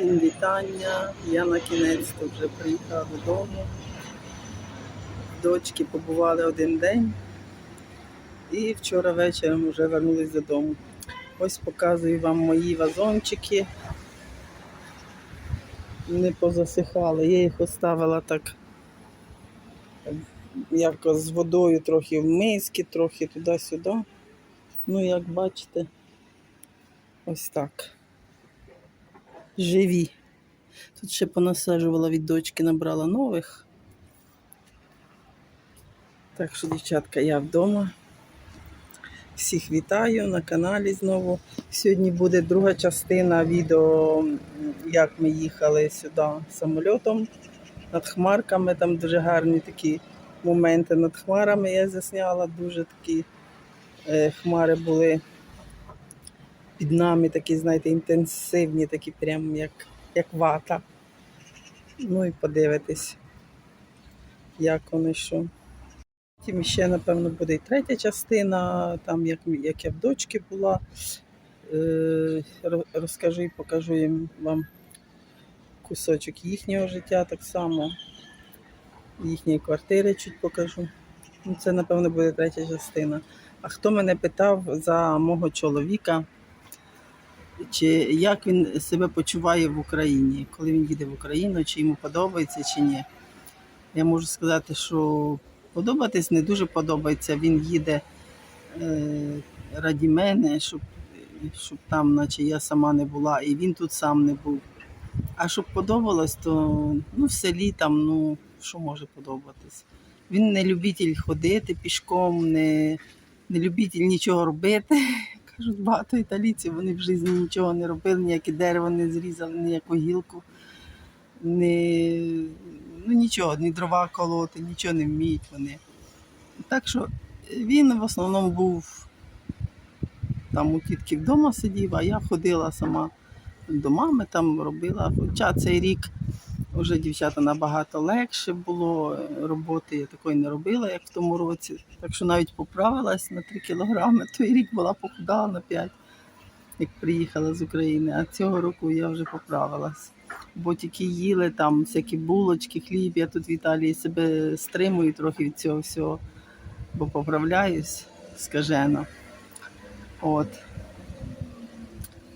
Всім вітання. Я на кінець вже приїхала додому. Дочки побували один день і вчора вечором вже вернулись додому. Ось показую вам мої вазончики. Не позасихали. Я їх оставила так якось з водою, трохи в миски, трохи туди-сюди. Ну, як бачите, ось так живі. Тут ще понасаджувала від дочки, набрала нових. Так що, дівчатка, я вдома. Всіх вітаю на каналі знову. Сьогодні буде друга частина відео, як ми їхали сюди самольотом над хмарками. Там дуже гарні такі моменти над хмарами я засняла. Дуже такі е, хмари були під нами такі, знаєте, інтенсивні, такі прям як, як вата. Ну і подивитись, як вони що. Потім ще, напевно, буде і третя частина, там як, як я в дочки була. Е, розкажу і покажу їм вам кусочок їхнього життя так само. Їхньої квартири чуть покажу. Ну, це, напевно, буде третя частина. А хто мене питав за мого чоловіка? Чи як він себе почуває в Україні, коли він їде в Україну, чи йому подобається, чи ні. Я можу сказати, що подобатись не дуже подобається. Він їде е, раді мене, щоб, щоб там, наче я сама не була, і він тут сам не був. А щоб подобалось, то ну, в селі там, ну, що може подобатись. Він не любитель ходити пішком, не, не любитель нічого робити. Кажуть, багато італійців вони в житті нічого не робили, ніяке дерево не зрізали, ніяку гілку, ні, ну, нічого, ні дрова колоти, нічого не вміють вони. Так що він в основному був там у тітки вдома сидів, а я ходила сама до мами, там робила. Хоча цей рік вже дівчата набагато легше було. Роботи я такої не робила, як в тому році. Так що навіть поправилась на 3 кілограми. Той рік була похудала на 5, як приїхала з України. А цього року я вже поправилась. Бо тільки їли там всякі булочки, хліб. Я тут в Італії себе стримую трохи від цього всього, бо поправляюсь скажено. От.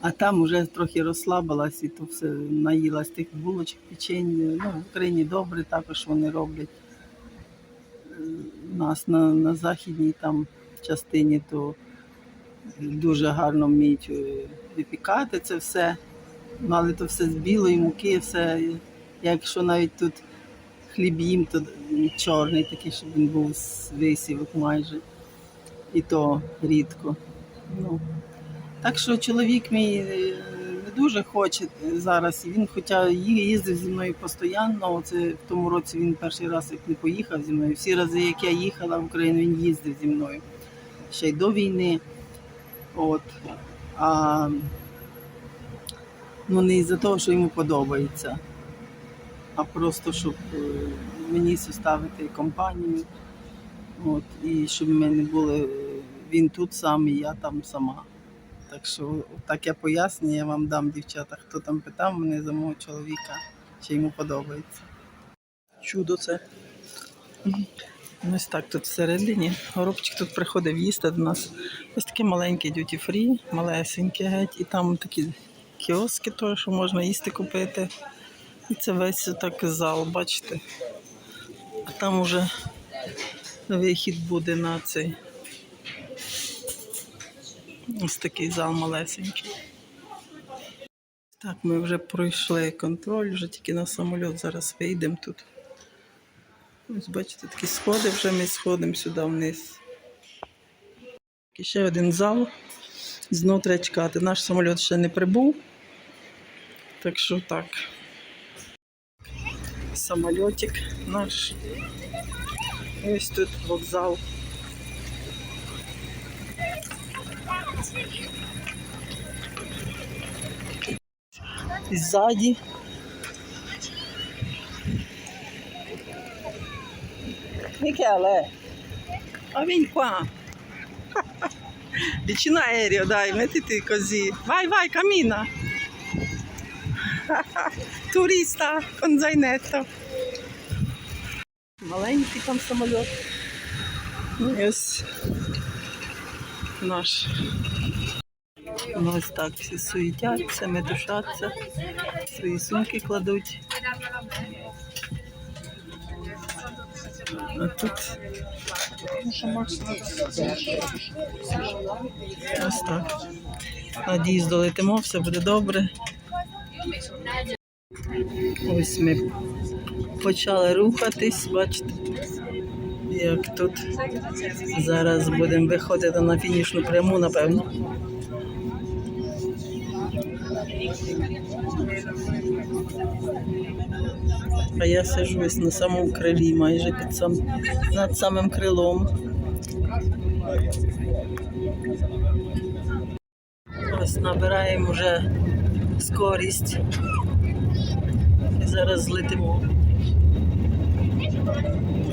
А там вже трохи розслабилась і то все наїлась тих булочок, печень. Ну, в Україні добре, також вони роблять. У нас на, на західній там частині то дуже гарно вміють е, випікати це все. Ну, але то все з білої муки, все. Якщо навіть тут хліб їм, то чорний такий, щоб він був з висівок майже. І то рідко. Ну, так що чоловік мій е, не дуже хоче зараз. Він хоча їздив зі мною постійно. Оце в тому році він перший раз як не поїхав зі мною. Всі рази, як я їхала в Україну, він їздив зі мною. Ще й до війни. От. А, ну не із-за того, що йому подобається, а просто щоб е, мені составити компанію. От, і щоб ми не були е, він тут сам і я там сама. Так що так я поясню, я вам дам дівчата, хто там питав мене за мого чоловіка, чи йому подобається. Чудо це. Ось так тут всередині. Горобчик тут приходив їсти до нас. Ось таке маленьке duty free, малесеньке геть. І там такі кіоски, то, що можна їсти купити. І це весь так зал, бачите. А там уже вихід буде на цей. Ось такий зал малесенький. Так, ми вже пройшли контроль, вже тільки на самоліт зараз вийдемо тут. Ось бачите, такі сходи вже ми сходимо сюди вниз. І ще один зал. Знову треба чекати. Наш самоліт ще не прибув. Так що так. Самольотик наш. Ось тут вокзал. І ззаді. Michele, ma vieni qua. Vicino aereo, dai, mettiti così. Vai, vai, cammina. Туриста, конзайнетто. Маленький там самоліт. Ну, і Ось Наш. Ну, ось так всі суетяться, медушаться, свої сумки кладуть. А тут ось так. Надіюсь, долетимо, все буде добре. Ось ми почали рухатись, бачите, як тут. Зараз будемо виходити на фінішну пряму, напевно. А я сижу на самому крилі, майже під сам, над самим крилом. Ось набираємо вже скорість. І зараз злетимо.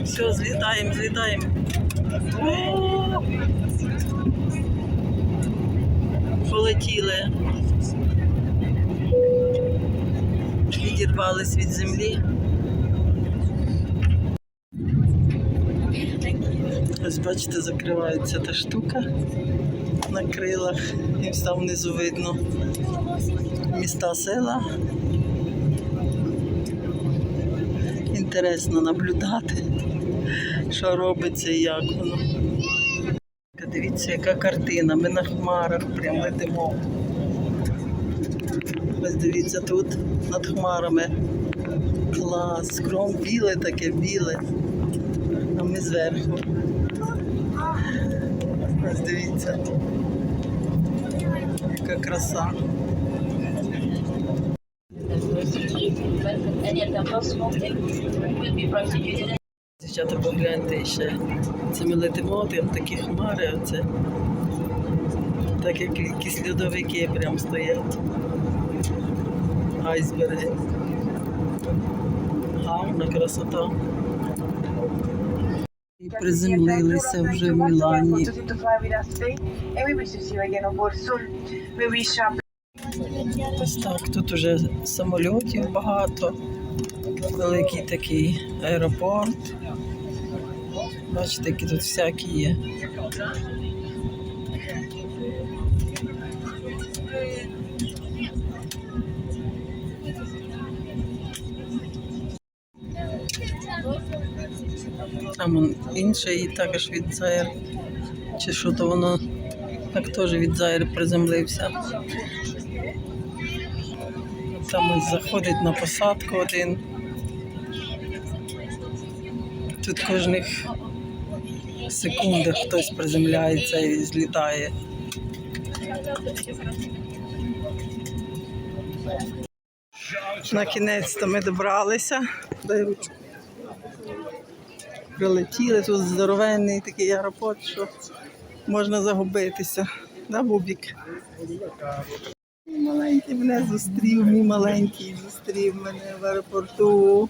Все, злітаємо, злітаємо. Полетіли. Відірвались від землі. Ось бачите, закривається та штука на крилах. І там внизу видно міста села. Інтересно наблюдати, що робиться і як воно. Дивіться, яка картина. Ми на хмарах прям летимо. Ось дивіться тут над хмарами. Клас, кром біле таке біле. А ми зверху. Ось дивіться. Яка краса. Дівчата, погляньте ще. Це ми летимо, там такі хмари, оце. Так як якісь льодовики прям стоять. Айсберги. Гарна красота. І приземлилися вже в Мілані. Ось так, тут уже самольотів багато. Великий такий аеропорт. Бачите, які тут всякі є. Там інший також від Заєр. Чи що то воно так теж від Заєр приземлився. Там заходить на посадку один. Тут кожних секундах хтось приземляється і злітає. На кінець-то ми добралися. Прилетіли, тут здоровенний такий аеропорт, що можна загубитися. Да, Бубік? Маленький мене зустрів, мій маленький зустрів мене в аеропорту.